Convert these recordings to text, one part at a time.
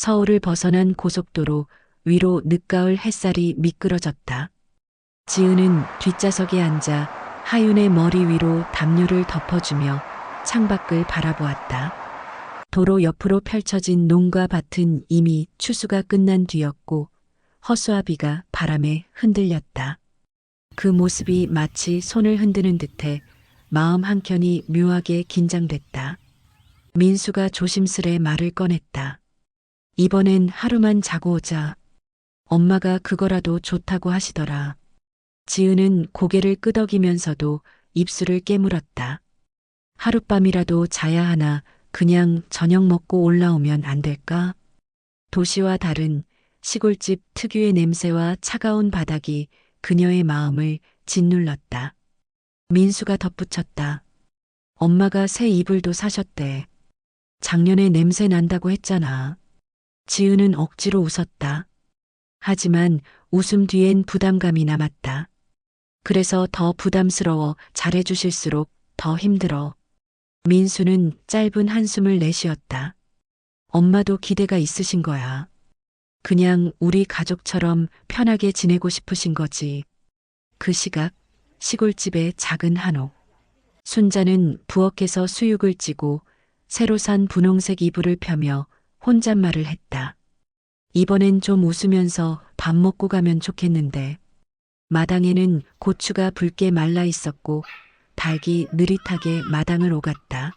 서울을 벗어난 고속도로 위로 늦가을 햇살이 미끄러졌다. 지은은 뒷좌석에 앉아 하윤의 머리 위로 담요를 덮어주며 창밖을 바라보았다. 도로 옆으로 펼쳐진 농가 밭은 이미 추수가 끝난 뒤였고 허수아비가 바람에 흔들렸다. 그 모습이 마치 손을 흔드는 듯해 마음 한켠이 묘하게 긴장됐다. 민수가 조심스레 말을 꺼냈다. 이번엔 하루만 자고 오자. 엄마가 그거라도 좋다고 하시더라. 지은은 고개를 끄덕이면서도 입술을 깨물었다. 하룻밤이라도 자야 하나 그냥 저녁 먹고 올라오면 안 될까? 도시와 다른 시골집 특유의 냄새와 차가운 바닥이 그녀의 마음을 짓눌렀다. 민수가 덧붙였다. 엄마가 새 이불도 사셨대. 작년에 냄새 난다고 했잖아. 지은은 억지로 웃었다. 하지만 웃음 뒤엔 부담감이 남았다. 그래서 더 부담스러워 잘해주실수록 더 힘들어. 민수는 짧은 한숨을 내쉬었다. 엄마도 기대가 있으신 거야. 그냥 우리 가족처럼 편하게 지내고 싶으신 거지. 그 시각 시골집의 작은 한옥. 순자는 부엌에서 수육을 찌고 새로 산 분홍색 이불을 펴며 혼잣말을 했다. 이번엔 좀 웃으면서 밥 먹고 가면 좋겠는데. 마당에는 고추가 붉게 말라 있었고 닭이 느릿하게 마당을 오갔다.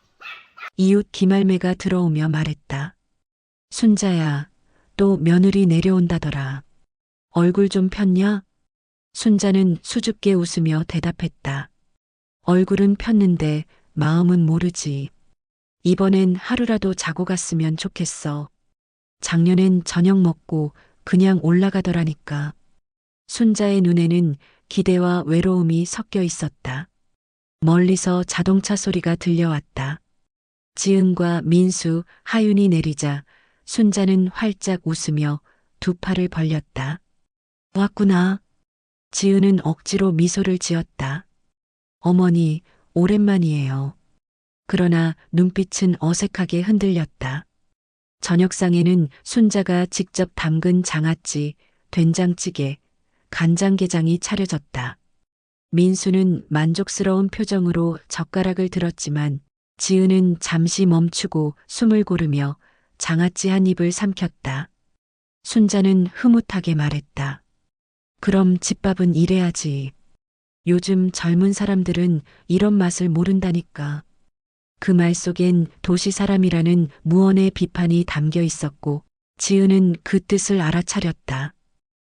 이웃 김할매가 들어오며 말했다. 순자야, 또 며느리 내려온다더라. 얼굴 좀 폈냐? 순자는 수줍게 웃으며 대답했다. 얼굴은 폈는데 마음은 모르지. 이번엔 하루라도 자고 갔으면 좋겠어. 작년엔 저녁 먹고 그냥 올라가더라니까. 순자의 눈에는 기대와 외로움이 섞여 있었다. 멀리서 자동차 소리가 들려왔다. 지은과 민수, 하윤이 내리자 순자는 활짝 웃으며 두 팔을 벌렸다. 왔구나. 지은은 억지로 미소를 지었다. 어머니, 오랜만이에요. 그러나 눈빛은 어색하게 흔들렸다. 저녁상에는 순자가 직접 담근 장아찌, 된장찌개, 간장게장이 차려졌다. 민수는 만족스러운 표정으로 젓가락을 들었지만 지은은 잠시 멈추고 숨을 고르며 장아찌 한 입을 삼켰다. 순자는 흐뭇하게 말했다. 그럼 집밥은 이래야지. 요즘 젊은 사람들은 이런 맛을 모른다니까. 그 말 속엔 도시 사람이라는 무언의 비판이 담겨 있었고 지은은 그 뜻을 알아차렸다.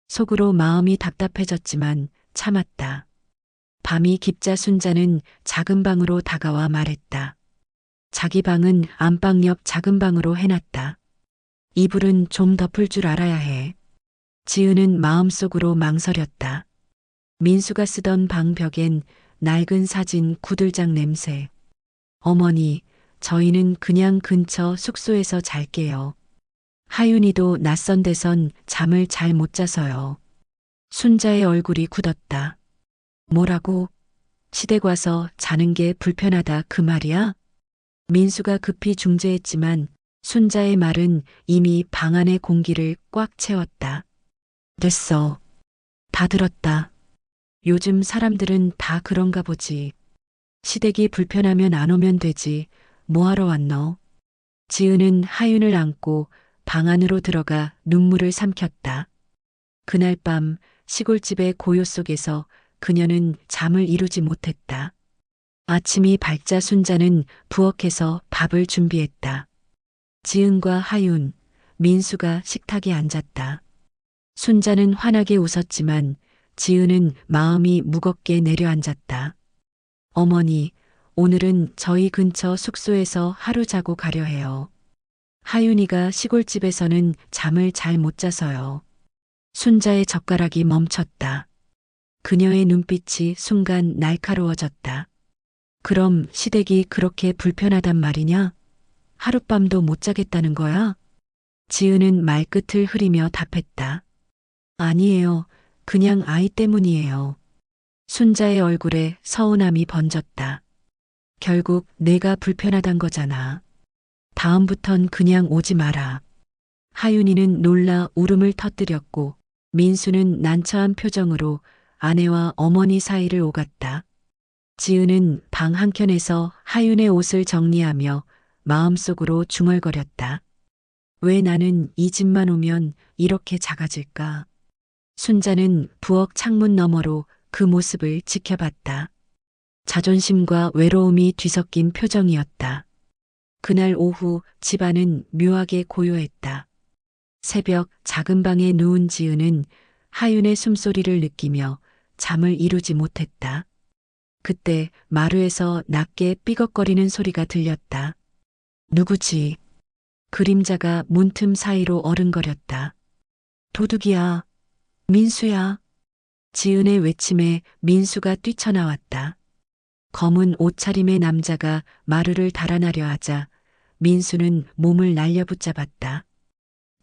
속으로 마음이 답답해졌지만 참았다. 밤이 깊자 순자는 작은 방으로 다가와 말했다. 자기 방은 안방 옆 작은 방으로 해놨다. 이불은 좀 덮을 줄 알아야 해. 지은은 마음속으로 망설였다. 민수가 쓰던 방 벽엔 낡은 사진 구들장 냄새. 어머니, 저희는 그냥 근처 숙소에서 잘게요. 하윤이도 낯선 데선 잠을 잘 못 자서요. 순자의 얼굴이 굳었다. 뭐라고? 시댁 와서 자는 게 불편하다 그 말이야? 민수가 급히 중재했지만 순자의 말은 이미 방 안의 공기를 꽉 채웠다. 됐어. 다 들었다. 요즘 사람들은 다 그런가 보지. 시댁이 불편하면 안 오면 되지. 뭐하러 왔노? 지은은 하윤을 안고 방 안으로 들어가 눈물을 삼켰다. 그날 밤 시골집의 고요 속에서 그녀는 잠을 이루지 못했다. 아침이 밝자 순자는 부엌에서 밥을 준비했다. 지은과 하윤, 민수가 식탁에 앉았다. 순자는 환하게 웃었지만 지은은 마음이 무겁게 내려앉았다. 어머니, 오늘은 저희 근처 숙소에서 하루 자고 가려 해요. 하윤이가 시골집에서는 잠을 잘 못 자서요. 순자의 젓가락이 멈췄다. 그녀의 눈빛이 순간 날카로워졌다. 그럼 시댁이 그렇게 불편하단 말이냐? 하룻밤도 못 자겠다는 거야? 지은은 말끝을 흐리며 답했다. 아니에요. 그냥 아이 때문이에요. 순자의 얼굴에 서운함이 번졌다. 결국 내가 불편하단 거잖아. 다음부턴 그냥 오지 마라. 하윤이는 놀라 울음을 터뜨렸고 민수는 난처한 표정으로 아내와 어머니 사이를 오갔다. 지은은 방 한켠에서 하윤의 옷을 정리하며 마음속으로 중얼거렸다. 왜 나는 이 집만 오면 이렇게 작아질까? 순자는 부엌 창문 너머로 그 모습을 지켜봤다. 자존심과 외로움이 뒤섞인 표정이었다. 그날 오후 집안은 묘하게 고요했다. 새벽 작은 방에 누운 지은은 하윤의 숨소리를 느끼며 잠을 이루지 못했다. 그때 마루에서 낮게 삐걱거리는 소리가 들렸다. 누구지? 그림자가 문틈 사이로 어른거렸다. 도둑이야. 민수야. 지은의 외침에 민수가 뛰쳐나왔다. 검은 옷차림의 남자가 마루를 달아나려 하자 민수는 몸을 날려붙잡았다.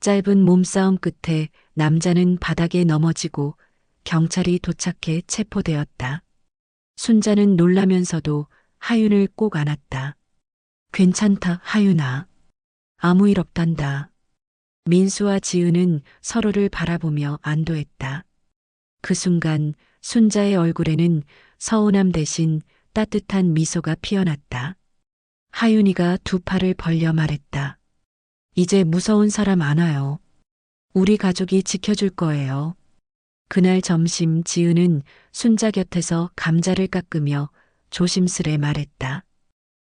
짧은 몸싸움 끝에 남자는 바닥에 넘어지고 경찰이 도착해 체포되었다. 순자는 놀라면서도 하윤을 꼭 안았다. 괜찮다, 하윤아. 아무 일 없단다. 민수와 지은은 서로를 바라보며 안도했다. 그 순간 순자의 얼굴에는 서운함 대신 따뜻한 미소가 피어났다. 하윤이가 두 팔을 벌려 말했다. 이제 무서운 사람 안 와요. 우리 가족이 지켜줄 거예요. 그날 점심 지은은 순자 곁에서 감자를 깎으며 조심스레 말했다.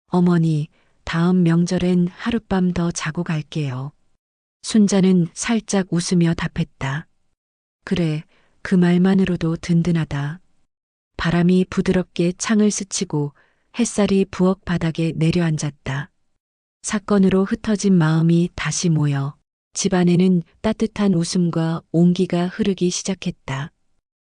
어머니, 다음 명절엔 하룻밤 더 자고 갈게요. 순자는 살짝 웃으며 답했다. 그래, 그 말만으로도 든든하다. 바람이 부드럽게 창을 스치고 햇살이 부엌 바닥에 내려앉았다. 사건으로 흩어진 마음이 다시 모여 집안에는 따뜻한 웃음과 온기가 흐르기 시작했다.